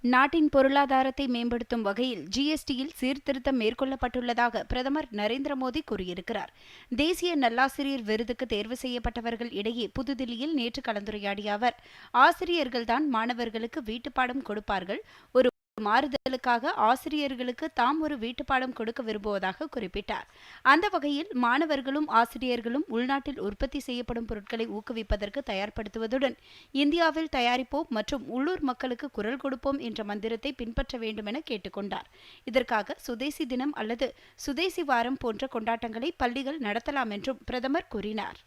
நாட்டின் பொருளாதாரத்தை மேம்படுத்தும் வகையில் ஜிஎஸ்டியில் சீர்திருத்தம் மேற்கொள்ளப்பட்டுள்ளதாக பிரதமர் நரேந்திர மோடி கூறியிருக்கிறார். தேசிய நல்லாசிரியர் விருதுக்கு தேர்வு செய்யப்பட்டவர்கள் இடையே புதுதில்லியில் நேற்று கலந்துரையாடிய அவர் ஆசிரியர்கள்தான் மாணவர்களுக்கு வீட்டுப்பாடம் கொடுப்பார்கள். ஒரு மாறுதலுக்காக ஆசிரியர்களுக்கு தாம் ஒரு வீட்டுப்பாடம் கொடுக்க விரும்புவதாக குறிப்பிட்டார். அந்த வகையில் மாணவர்களும் ஆசிரியர்களும் உள்நாட்டில் உற்பத்தி செய்யப்படும் பொருட்களை ஊக்குவிப்பதற்கு தயார்படுத்துவதுடன் இந்தியாவில் தயாரிப்போம் மற்றும் உள்ளூர் மக்களுக்கு குரல் கொடுப்போம் என்ற மந்திரத்தை பின்பற்ற வேண்டும் என கேட்டுக்கொண்டார். இதற்காக சுதேசி தினம் அல்லது சுதேசி வாரம் போன்ற கொண்டாட்டங்களை பள்ளிகள் நடத்தலாம் என்றும் பிரதமர் கூறினார்.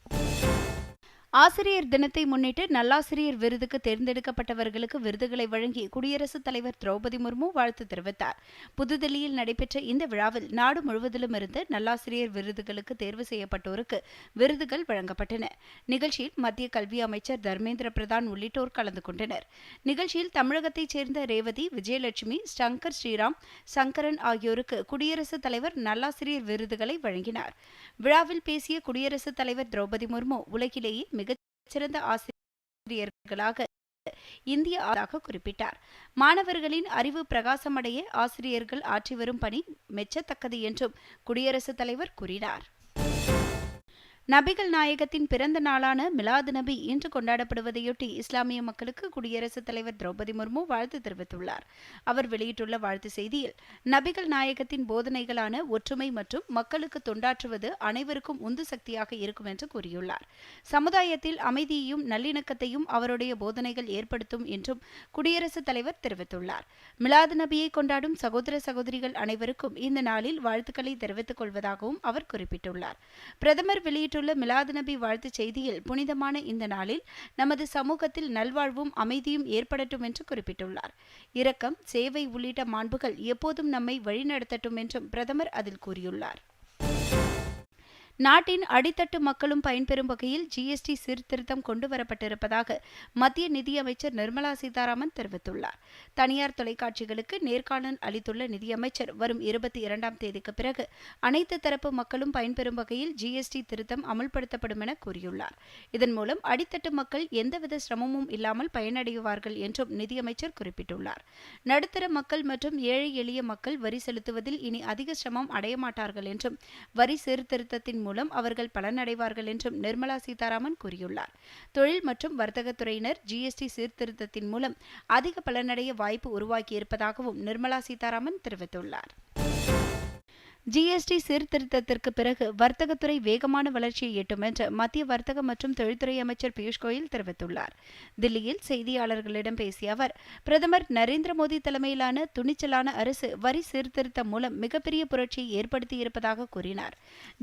ஆசிரியர் தினத்தை முன்னிட்டு நல்லாசிரியர் விருதுக்கு தேர்ந்தெடுக்கப்பட்டவர்களுக்கு விருதுகளை வழங்கி குடியரசுத் தலைவர் திரௌபதி முர்மு வாழ்த்து தெரிவித்தார். புதுதில்லியில் நடைபெற்ற இந்த விழாவில் நாடு முழுவதிலும் இருந்து நல்லாசிரியர் விருதுகளுக்கு தேர்வு செய்யப்பட்டோருக்கு விருதுகள் வழங்கப்பட்டன. நிகழ்ச்சியில் மத்திய கல்வி அமைச்சர் தர்மேந்திர பிரதான் உள்ளிட்டோர் கலந்து கொண்டனர். நிகழ்ச்சியில் தமிழகத்தைச் சேர்ந்த ரேவதி விஜயலட்சுமி சங்கர் ஸ்ரீராம் சங்கரன் ஆகியோருக்கு குடியரசுத் தலைவர் நல்லாசிரியர் விருதுகளை வழங்கினார். விழாவில் பேசிய குடியரசுத் தலைவர் திரௌபதி முர்மு உலகிலேயே சிறந்த ஆசிரியர்களாக இந்திய ஆதாக குறிப்பிட்டார். மாணவர்களின் அறிவு பிரகாசமடைய ஆசிரியர்கள் ஆற்றி வரும் பணி மெச்சத்தக்கது என்றும் குடியரசுத் தலைவர் கூறினார். நபிகள் நாயகத்தின் பிறந்த நாளான மிலாது நபி இன்று கொண்டாடப்படுவதையொட்டி இஸ்லாமிய மக்களுக்கு குடியரசுத் தலைவர் திரௌபதி முர்மு வாழ்த்து தெரிவித்துள்ளார். அவர் வெளியிட்டுள்ள வாழ்த்து செய்தியில் நபிகள் நாயகத்தின் போதனைகளான ஒற்றுமை மற்றும் மக்களுக்கு தொண்டாற்றுவது அனைவருக்கும் உந்து சக்தியாக இருக்கும் என்று கூறியுள்ளார். சமுதாயத்தில் அமைதியையும் நல்லிணக்கத்தையும் அவருடைய போதனைகள் ஏற்படுத்தும் என்றும் குடியரசுத் தலைவர் தெரிவித்துள்ளார். மிலாது நபியை கொண்டாடும் சகோதர சகோதரிகள் அனைவருக்கும் இந்த நாளில் வாழ்த்துக்களை தெரிவித்துக் கொள்வதாகவும் அவர் குறிப்பிட்டுள்ளார். பிரதமர் வெளியிட்டு வெளியிட்டுள்ள மிலாது நபி வாழ்த்துச் செய்தியில் புனிதமான இந்த நாளில் நமது சமூகத்தில் நல்வாழ்வும் அமைதியும் ஏற்படட்டும் என்று குறிப்பிட்டுள்ளார். இரக்கம் சேவை உள்ளிட்ட மாண்புகள் எப்போதும் நம்மை வழிநடத்தட்டும் என்றும் பிரதமர் அதில் கூறியுள்ளார். நாட்டின் அடித்தட்டு மக்களும் பயன்பெறும் வகையில் ஜிஎஸ்டி சீர்திருத்தம் கொண்டுவரப்பட்டிருப்பதாக மத்திய நிதியமைச்சர் நிர்மலா சீதாராமன் தெரிவித்துள்ளார். தனியார் தொலைக்காட்சிகளுக்கு நேர்காணல் அளித்துள்ள நிதியமைச்சர் வரும் இருபத்தி இரண்டாம் தேதிக்கு பிறகு அனைத்து தரப்பு மக்களும் பயன்பெறும் வகையில் ஜிஎஸ்டி திருத்தம் அமல்படுத்தப்படும் என கூறியுள்ளார். இதன் மூலம் அடித்தட்டு மக்கள் எந்தவித சிரமமும் இல்லாமல் பயனடைவார்கள் என்றும் நிதியமைச்சர் குறிப்பிட்டுள்ளார். நடுத்தர மக்கள் மற்றும் ஏழை எளிய மக்கள் வரி செலுத்துவதில் இனி அதிக சிரமம் அடையமாட்டார்கள் என்றும் வரி சீர்திருத்தத்தின் மூலம் அவர்கள் பலனடைவார்கள் என்றும் நிர்மலா சீதாராமன் கூறியுள்ளார். தொழில் மற்றும் வர்த்தகத்துறையினர் ஜிஎஸ்டி சீர்திருத்தத்தின் மூலம் அதிக பலனடைய வாய்ப்பு உருவாக்கியிருப்பதாகவும் நிர்மலா சீதாராமன் தெரிவித்துள்ளார். ஜிஎஸ்டி சீர்திருத்தத்திற்கு பிறகு வர்த்தகத்துறை வேகமான வளர்ச்சியை எட்டும் என்று மத்திய வர்த்தக மற்றும் தொழில்துறை அமைச்சர் பியூஷ் கோயல் தெரிவித்துள்ளார். தில்லியில் செய்தியாளர்களிடம் பேசிய அவர் பிரதமர் நரேந்திர மோடி தலைமையிலான துணிச்சலான அரசு வரி சீர்திருத்தம் மூலம் மிகப்பெரிய புரட்சியை ஏற்படுத்தியிருப்பதாக கூறினார்.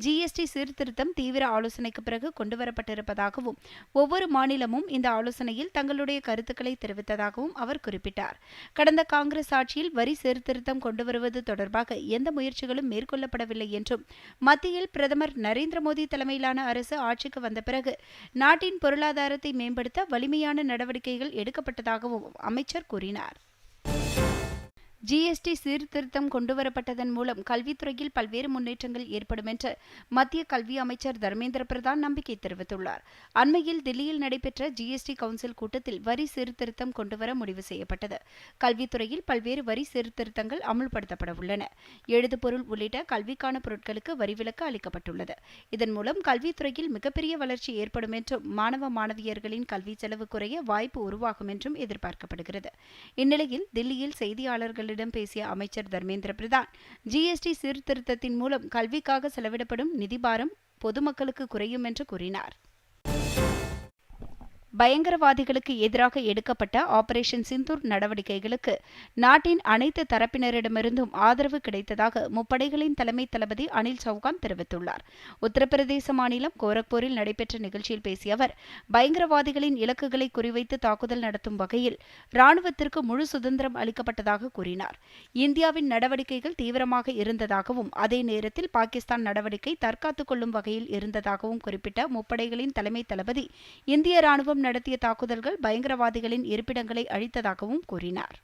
ஜிஎஸ்டி சீர்திருத்தம் தீவிர ஆலோசனைக்கு பிறகு கொண்டுவரப்பட்டிருப்பதாகவும் ஒவ்வொரு மாநிலமும் இந்த ஆலோசனையில் தங்களுடைய கருத்துக்களை தெரிவித்ததாகவும் அவர் குறிப்பிட்டார். கடந்த காங்கிரஸ் ஆட்சியில் வரி சீர்திருத்தம் கொண்டுவருவது தொடர்பாக எந்த முயற்சிகளும் மேற்கொள்ள மேற்கொள்ளப்படவில்லை என்றும் மத்தியில் பிரதமர் நரேந்திர மோடி தலைமையிலான அரசு ஆட்சிக்கு வந்த பிறகு நாட்டின் பொருளாதாரத்தை மேம்படுத்த வலிமையான நடவடிக்கைகள் எடுக்கப்பட்டதாகவும் அமைச்சர் கூறினார். ஜிஎஸ்டி சீர்திருத்தம் கொண்டுவரப்பட்டதன் மூலம் கல்வித்துறையில் பல்வேறு முன்னேற்றங்கள் ஏற்படும் என்று மத்திய கல்வி அமைச்சர் தர்மேந்திர பிரதான் நம்பிக்கை தெரிவித்துள்ளார். அண்மையில் தில்லியில் நடைபெற்ற ஜிஎஸ்டி கவுன்சில் கூட்டத்தில் வரி சீர்திருத்தம் கொண்டுவர முடிவு செய்யப்பட்டது. கல்வித்துறையில் பல்வேறு வரி சீர்திருத்தங்கள் அமுல்படுத்தப்பட உள்ளன. எழுதுபொருள் உள்ளிட்ட கல்விக்கான பொருட்களுக்கு வரிவிலக்கு அளிக்கப்பட்டுள்ளது. இதன் மூலம் கல்வித்துறையில் மிகப்பெரிய வளர்ச்சி ஏற்படும் என்றும் மாணவ மாணவியர்களின் கல்வி செலவு குறைய வாய்ப்பு உருவாகும் என்றும் எதிர்பார்க்கப்படுகிறது. இந்நிலையில் தில்லியில் செய்தியாளர்களிடம் செய்தியாளர்களிடம் பேசிய அமைச்சர் தர்மேந்திர பிரதான் ஜிஎஸ்டி சீர்திருத்தத்தின் மூலம் கல்விக்காக செலவிடப்படும் நிதிபாரம் பொதுமக்களுக்கு குறையும் என்று கூறினார். பயங்கரவாதிகளுக்கு எதிராக எடுக்கப்பட்ட ஆபரேஷன் சிந்தூர் நடவடிக்கைகளுக்கு நாட்டின் அனைத்து தரப்பினரிடமிருந்தும் ஆதரவு கிடைத்ததாக முப்படைகளின் தலைமை தளபதி அனில் சௌகான் தெரிவித்துள்ளார். உத்தரப்பிரதேச மாநிலம் கோரக்பூரில் நடைபெற்ற நிகழ்ச்சியில் பேசிய அவர் பயங்கரவாதிகளின் இலக்குகளை குறிவைத்து தாக்குதல் நடத்தும் வகையில் ராணுவத்திற்கு முழு சுதந்திரம் அளிக்கப்பட்டதாக கூறினார். இந்தியாவின் நடவடிக்கைகள் தீவிரமாக இருந்ததாகவும் அதே நேரத்தில் பாகிஸ்தான் நடவடிக்கை தற்காத்துக் கொள்ளும் வகையில் இருந்ததாகவும் குறிப்பிட்ட முப்படைகளின் தலைமை தளபதி இந்திய ராணுவம் நடத்திய தாக்குதல்கள் பயங்கரவாதிகளின் இருப்பிடங்களை அழித்ததாகவும் கூறினார்